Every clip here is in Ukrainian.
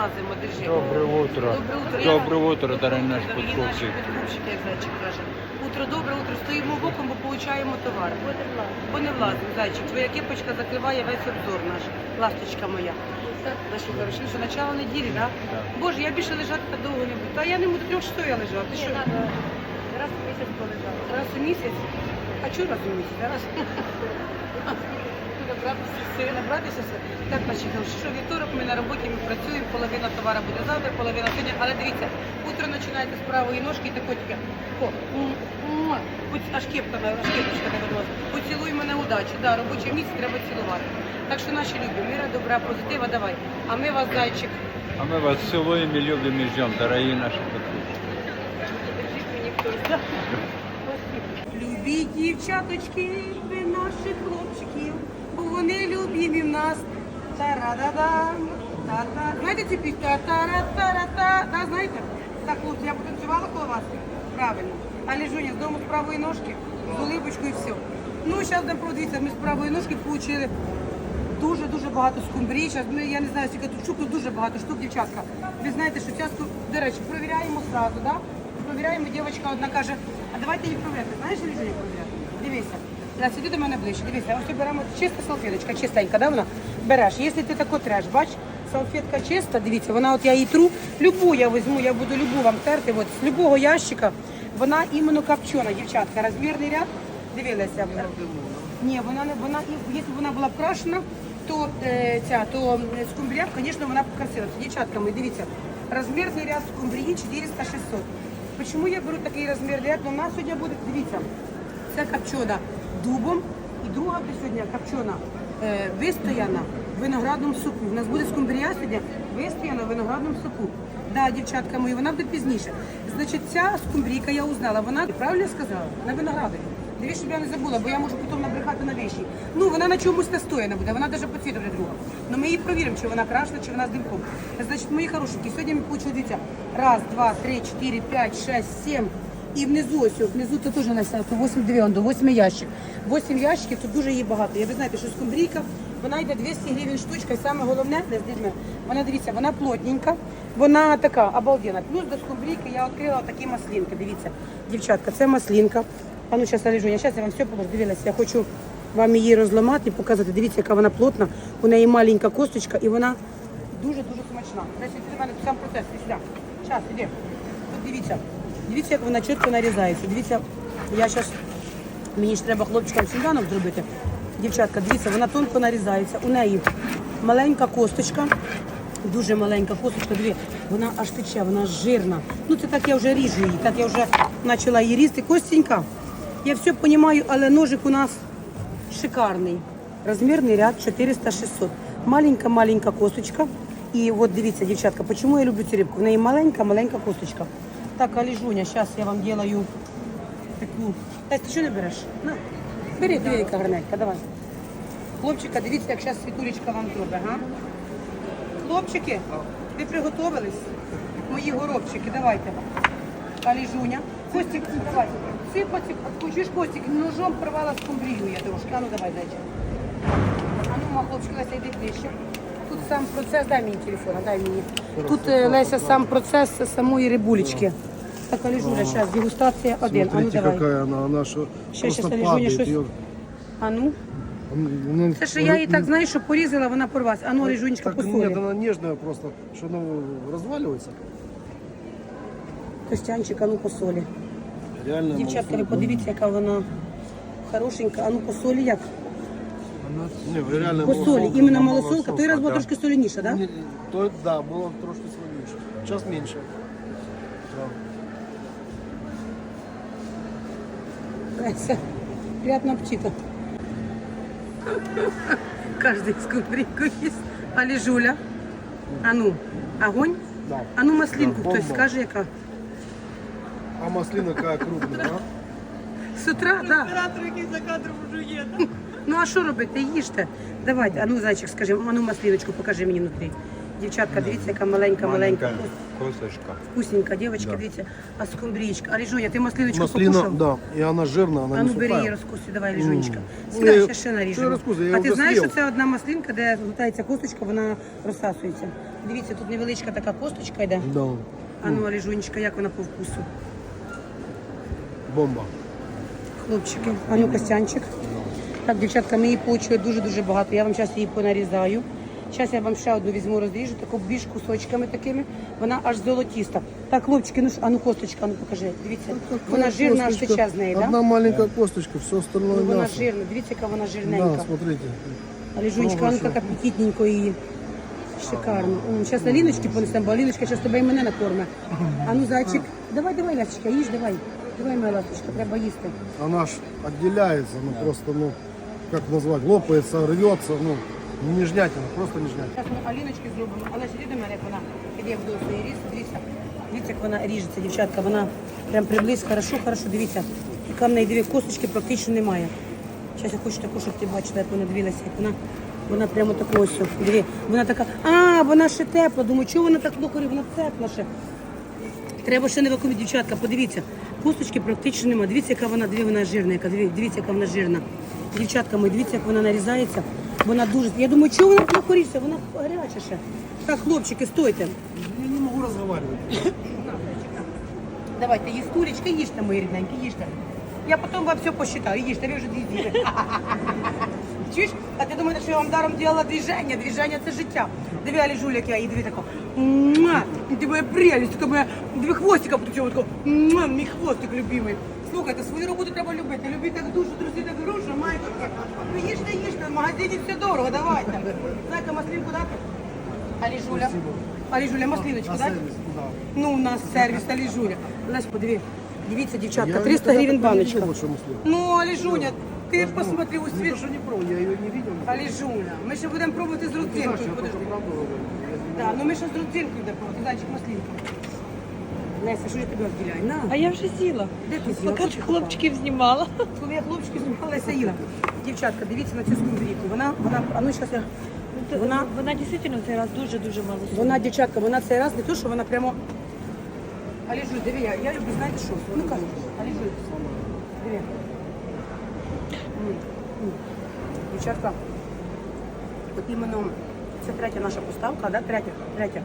влазимо, держи. Доброе утро. Доброе утро. Доброе утро, дорогие наши Дорогі наші подкупщики. подкупщики, як зайчик каже. Утро добре, утро стоїмо боком, бо получаємо товар. Бо не влазимо, зайчик. Твоя кепочка закриває весь обзор наш. Ласточка моя. Наші хороші, що начало неділі, да? Боже, я більше лежати та довго не буду. Та я не буду трьох що я лежав. Ти що? Раз в місяць полежала. Раз у місяць? А чого раз у місяць? Раз. Набратися сили, набратися сили. Так, наші хороші, що вівторок ми на роботі, ми працюємо, половина товару буде завтра, половина сьогодні. Але дивіться, утро починаєте з правої ножки і тако тільки, аж кепка, аж кепочка не вернулася. Поцілуй мене удачі. Да, робоче місце треба цілувати. Так що наші любі, мира, добра, позитива, давай. А ми вас, зайчик, А мы вас целуем и любим и ждем, дорогие наши подкупщики. Держіть мені хтось. Любі дівчаточки, ви наших хлопчиків, вони любімі в нас. Та-ра-да-да. Знаєте цю пісню? Та-ра-та-ра-та. Да, знаєте? Так, хлопці, я потанцювала коло вас? Правильно. А Лежуня з дому з правої ножки, з улибочкою і все. Ну, зараз нам подивіться, ми з правої ножки отримали дуже-дуже багато скумбрій. Зараз ми, я не знаю, скільки тут штук, дуже багато штук, дівчатка. Ви знаєте, що скум... До речі, провіряємо зразу, да? Провіряємо, дівчинка одна каже, а давайте її провіряти. Знаєш, Ліжу, як провіряти? Дивися. Зараз іди до мене ближче. Дивися, ось беремо чиста салфеточка, чистенька, да, вона? Береш. Якщо ти тако треш, бач, салфетка чиста, дивіться, вона от я її тру, любу я візьму, я буду любу вам терти, от з любого ящика, вона іменно копчена, дівчатка, розмірний ряд, дивилася. Ні, вона не вона, якщо вона була б крашена, то е, ця то е, скумбрія, звісно, вона б красилася. Дівчатками, дивіться, розмірний ряд скумбрії 400-600. Чому я беру такий розмірний ряд? Ну, у нас сьогодні буде, дивіться, це копчена дубом, і друга сьогодні копчена е, вистояна в виноградному соку. У нас буде скумбрія сьогодні вистояна в виноградному соку. Да, дівчатка мої, вона буде пізніше. Значить, ця скумбрійка я узнала, вона правильно сказала? На виноградові. Дивіться, щоб я не забула, бо я можу потім набрехати на вещі. Ну, вона на чомусь настояна буде, вона навіть по друга. Ну ми її провіримо, чи вона крашена, чи вона з димком. Значить, мої хорошенькі, сьогодні ми получили, дивіться, раз, два, три, чотири, п'ять, шесть, сім. І внизу ось, внизу це теж на то 8 дві, до 8 ящик. 8 ящиків, тут дуже її багато. Я ви знаєте, що скумбрійка, вона йде 200 гривень штучка, і саме головне, не з дітьми, вона дивіться, вона плотненька, вона така обалденна. Плюс до скумбрійки я відкрила такі маслінки. Дивіться, дівчатка, це маслінка. А ну зараз Олежуня, зараз я вам все покажу. Дивилася, я хочу вам її розламати і показати. Дивіться, яка вона плотна. У неї маленька косточка і вона дуже-дуже смачна. Десь від мене сам процес після. Час, іди. Тут дивіться. Дивіться, як вона чітко нарізається. Дивіться, я зараз мені ж треба хлопчикам сніданок зробити. Дівчатка, дивіться, вона тонко нарізається. У неї маленька косточка, дуже маленька косточка. Дві, вона аж тече, вона жирна. Ну це так я вже ріжу її, так я вже почала її різати. Костенька, я все розумію, але ножик у нас шикарний. Розмірний ряд 400-600. Маленька-маленька косточка. І от дивіться, дівчатка, чому я люблю цю рибку? В неї маленька-маленька косточка. Так, Аліжуня, зараз я вам делаю таку. Тась, ти що не береш? На, бери, диви, яка гарненька, давай. Хлопчика, дивіться, як зараз світулечка вам зробить, га? Хлопчики, ви приготовились? Мої горобчики, давайте. Аліжуня. Костик, давай. Сипати, хочеш Костик, ножом порвала скумбрію я трошки. А ну давай, зайчик. А ну, ма, хлопчик, Леся, йди ближче. Тут сам процес, дай мені телефон, дай мені. Тут е, Леся сам процес самої рибулечки Так, Аліжуля, зараз дегустація один. А ну Смотрите, давай. какая она, она что Щас, просто щас, Алижуня, падает. щось- её- А ну. ну, Це що я її так, знаєш, що порізала, вона порвалась. А ну, Аліжунечка, так по нет, солі. она нежная просто, что она разваливается. Костянчик, а ну по солі. Реально. Дівчатка, ви подивіться, яка вона хорошенька. А ну по солі як? Не, вы реально По солі, малосолка, іменно она малосолка. Той раз була да. трошки солініша, так? Не, то, да, было трошки слабіше. Сейчас меньше. Да. Леся, приятного аппетита. Каждый скумбрийку есть. А лежуля? А ну, огонь? Да. А ну маслинку, Да, хтось бомба. скаже, яка? А маслина какая крупная, а? З утра, да. Оператор, який за кадром уже є. Ну а що робити? Їжте. Давайте, а ну зайчик, скажи, а ну маслиночку покажи мені внутрі. Дівчатка, дивіться, яка маленька, маленька. Косточка. Вкусненька, дівчатка, Да. дивіться. А скумбрічка. А Ліжуня, ти маслиночку Маслина, покушав? да, и она жирная, она А не ну бери її сухая. розкусуй, давай. Сюди Ну, ще ще що я розкусую, я А ти вже знаєш, що з'їв. це одна маслинка, де зготається косточка, вона розсасується. Дивіться, тут невеличка така косточка йде. Да. А ну, Аліжунечка, як вона по вкусу? Бомба. Хлопчики, а ну Костянчик. Так, дівчатка, ми її почули дуже-дуже багато. Я вам зараз її понарізаю. Зараз я вам ще одну візьму, розріжу, таку більш кусочками такими. Вона аж золотіста. Так, хлопчики, ну ж, а ну косточка, ну покажи. Дивіться, вона жирна, аж тече з неї? Одна Да? маленькая косточка, все остальное Ну, вона мясо. жирна, дивіться, яка вона Да, жирненька. смотрите. Аліжунечка, Пробуй, ну що. так апетитненько її. Шикарно. Зараз Аліночки понесемо, бо Аліночка зараз тебе і мене накорме. А ну, зайчик, давай, давай, Лясочка, їж, давай. Давай, моя ласточка, треба їсти. Она ж отделяется, ну просто, ну, как назвать, лопается, рвется, ну, не нежнятина, просто нежнятина. Зараз ми Аліночки зробимо, але сиди до мене, як вона іде в досі різ, дивіться. Дивіться, як вона ріжеться, дівчатка, вона прям приблизь, хорошо, хорошо, дивіться. Яка в неї дві косточки практично немає. Зараз я хочу таку, щоб ти бачила, як вона дивилася, як вона, вона прямо таку ось, диви. Вона така, а, вона ще тепла. Думаю, чого вона так лукарі, вона тепла ще. Треба ще не вакуумі, дівчатка, подивіться. Косточки практично немає. Дивіться, яка вона, дві вона жирна, яка, диві- дивіться, яка вона жирна. Дівчатка мої, дивіться, як вона нарізається. Вона дуже. Я думаю, чого вона так коріться? Вона гаряча ще. Так, хлопчики, стойте. Я не могу разговаривать. Давайте, їстулечка, їжте, мої рідненькі, їжте. Я потім вам все посчитаю, їжте, ви вже дві. Чуєш? А ти думаєш, що я вам даром діяла движення? Движення це життя. Диви, Алі Жуля, я і диви тако. Муа! Ти моя прелість, така моя, диви хвостика по тако. Муа, мій хвостик любимий. Слухайте, свою роботу треба любити. Любіть так душу, друзі, так грушу, майка. Ви їжте, їжте, в магазині все дорого, давайте. Знаєте, маслинку дати? Алі Жуля. Алі Жуля, маслиночку да. Ну, у нас сервіс Аліжуля. Лесь, подиви. Дивіться, дівчатка, 300 гривень баночка. Ну, Аліжуня, ти посмотри у світ. не пробовал, я ее не видел. Аліжуня, ми ще будемо пробувати з Ты родзинкою. Так, ну ми ще з родзинкою будемо пробувати. Зайчик маслинка. Леся, що ж я тебе відділяю? На. А я вже сіла. Де ти з'їла? Поки Кучу хлопчиків знімала. Коли я хлопчики знімала, Леся їла. Дівчатка, дивіться на цю скумбрійку. Вона, вона, а ну зараз я... Вона, Вона дійсно цей раз дуже-дуже мало. вона, дівчатка, вона цей раз не то, що вона прямо... Аліжу, диви, я, я люблю, знаєте що? Ну кажу, Аліжу, диви. Дівчатка, от іменно це третя наша поставка, да? Третя, третя.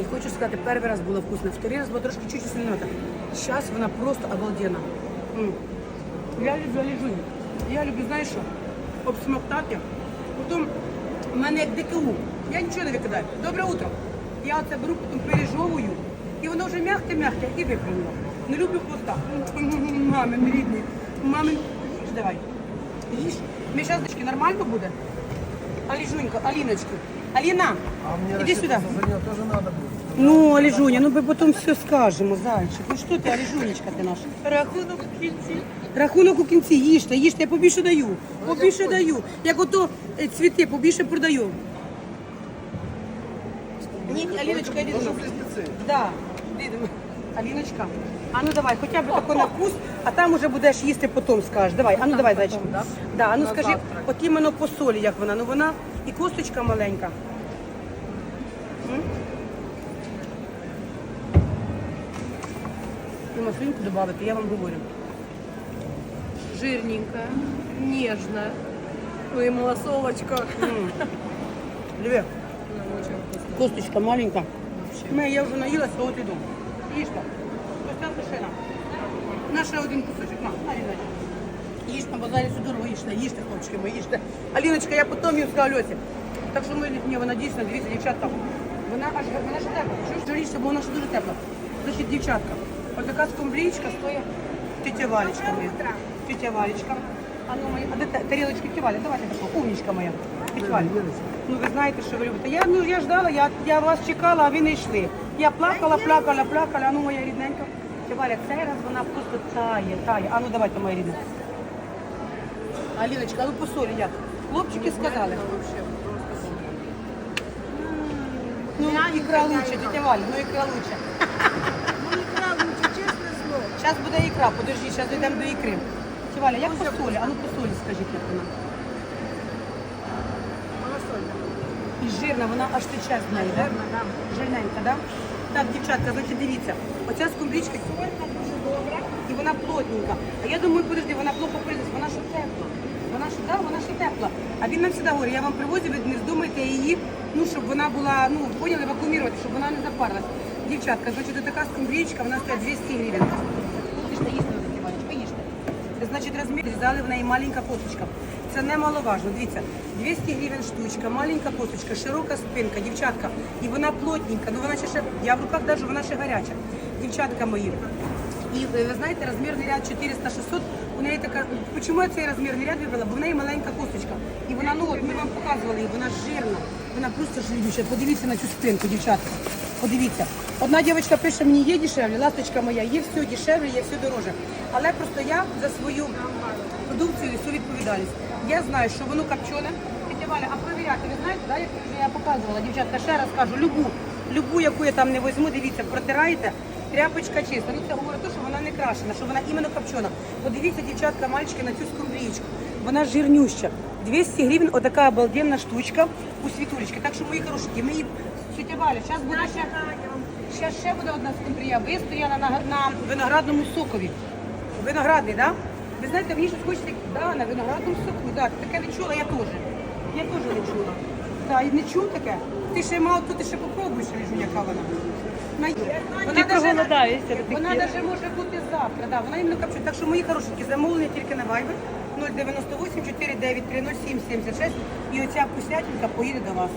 І хочу сказати, перший раз було вкусно, второй раз було трошки чуть сильнота. Зараз вона просто обалденна. М. Я люблю Аліжу. Я люблю, знаєш що? Обсмоктати. Потім в мене як ДКУ. Я нічого не викидаю. Добре утро. Я оце беру, потім пережовую. І воно вже м'яке-м'яке і виправила. Не люблю хвоста. Мамин рідний. Мамин. Їж давай. Їж. Мені зараз дочки нормально буде? Аліжунька, Аліночка. Аліна, А іди за нее тоже надо будет. Ну, Аліжуня, ну ми потім все скажемо, зайчик. Ну що ти, Аліжунечка ти наша? Рахунок в кінці. Рахунок у кінці, їжте, їжте, я побільше даю. Побільше даю. Як ото е, цвіти, побільше продаю. Ні, Аліночка, йди до нас. Да. Аліночка, а ну давай, хоча б тако на вкус, а там уже будеш їсти потім скажеш. Давай, а ну давай, зайчик. Да, а ну скажи, от іменно по солі, як вона. Ну вона і косточка маленька. М? Ну, маслинку додати, я вам говорю. Жирненька, ніжна. Ну і малосолочка. Диви, косточка маленька. Ми, я вже наїлася, от іду. Їжте. Костянка ще нам. На ще один кусочок. На, на, Аліночка. Їж на базарі все дорого, їжте, їжте, хлопчики мої, їжте. Аліночка, я потім їм скажу Льосі. Так що ми, ні, вона дійсно, дивіться, дівчатка. Вона аж, вона ще тепла. Що ж жалієшся, бо вона ще дуже тепла. Значить, дівчатка, ось така скумбрічка стоїть тетя Валечка моя. Тетя Валечка. А ну, моя, а де та- тарілочки тетя Валя? Давайте таку, умничка моя. Тетя Валя. Ну ви знаєте, що ви любите. Я, ну, я ждала, я, я вас чекала, а ви не йшли. Я плакала, плакала, плакала, а ну моя рідненька. Тетя Валя, цей раз вона просто тає, тає. А ну давайте, моя рідна. Аліночка, а ну по солі як? Хлопчики сказали. Ну, ікра лучше, тетя Валя, ну ікра лучше. Зараз буде ікра, подожди, зараз дійдемо до ікри. Тетя Валя, як по солі? А ну по солі скажіть, як вона. І жирна, вона аж тече з неї, так? Жирненька, так? Так, дівчатка, значить дивіться. Оця скумбрічка сьогодні дуже добра і вона плотненька. А я думаю, подожди, вона плохо прийде, вона ще тепла. Вона ще, да, вона ще тепла. А він нам завжди говорить, я вам привозю, ви не вздумайте її, ну, щоб вона була, ну, поняли, вакуумірувати, щоб вона не запарилась. Дівчатка, значить, така скумбрічка, вона стоїть 200 гривень. Їжте, їсти, їжте. Значить, розмір взяли в неї маленька косточка. Це немаловажно. Дивіться, 200 гривень штучка, маленька косточка, широка спинка, дівчатка. І вона плотненька. Ну вона ще ще, я в руках держу, вона ще гаряча. Дівчатка мої. І ви знаєте, розмірний ряд 400-600, у неї така, чому я цей розмірний ряд вибрала? Бо в неї маленька косточка. І вона, ну от ми вам показували її, вона жирна, вона просто жирнюча. Подивіться на цю спинку, дівчатка. Подивіться. Одна дівчинка пише, мені є дешевле, ласточка моя, є все дешевле, є все дороже. Але просто я за свою продукцію всю відповідальність. Я знаю, що воно копчене. Валя, а перевіряти, ви знаєте, да, як вже я показувала, дівчатка, ще раз кажу, любу, любу, яку я там не візьму, дивіться, протираєте, тряпочка чиста. Ну це говорить те, що вона не крашена, що вона іменно копчена. Подивіться, дівчатка, мальчики, на цю скумбрічку. Вона жирнюща. 200 гривень, отака обалденна штучка у світулечки. Так що, мої хорошенькі, ми її, Валя, зараз буде ще, ще, ще буде одна скумбрія. Ви стояла на, на виноградному сокові. Виноградний, так? Да? Ви знаєте, мені щось хочеться, да, на виноградному соку, да, таке відчула я теж. Я теж не чула. Да, і не чув таке. Ти ще мало, то ти ще попробуєш, яка вона. На- Вона Ти даже- проголодаєшся Вона навіть може бути завтра, да, вона іменно копчена. Так що мої хорошенькі, замовлення тільки на Viber 098 493 0776 і оця вкуснятинка поїде до вас.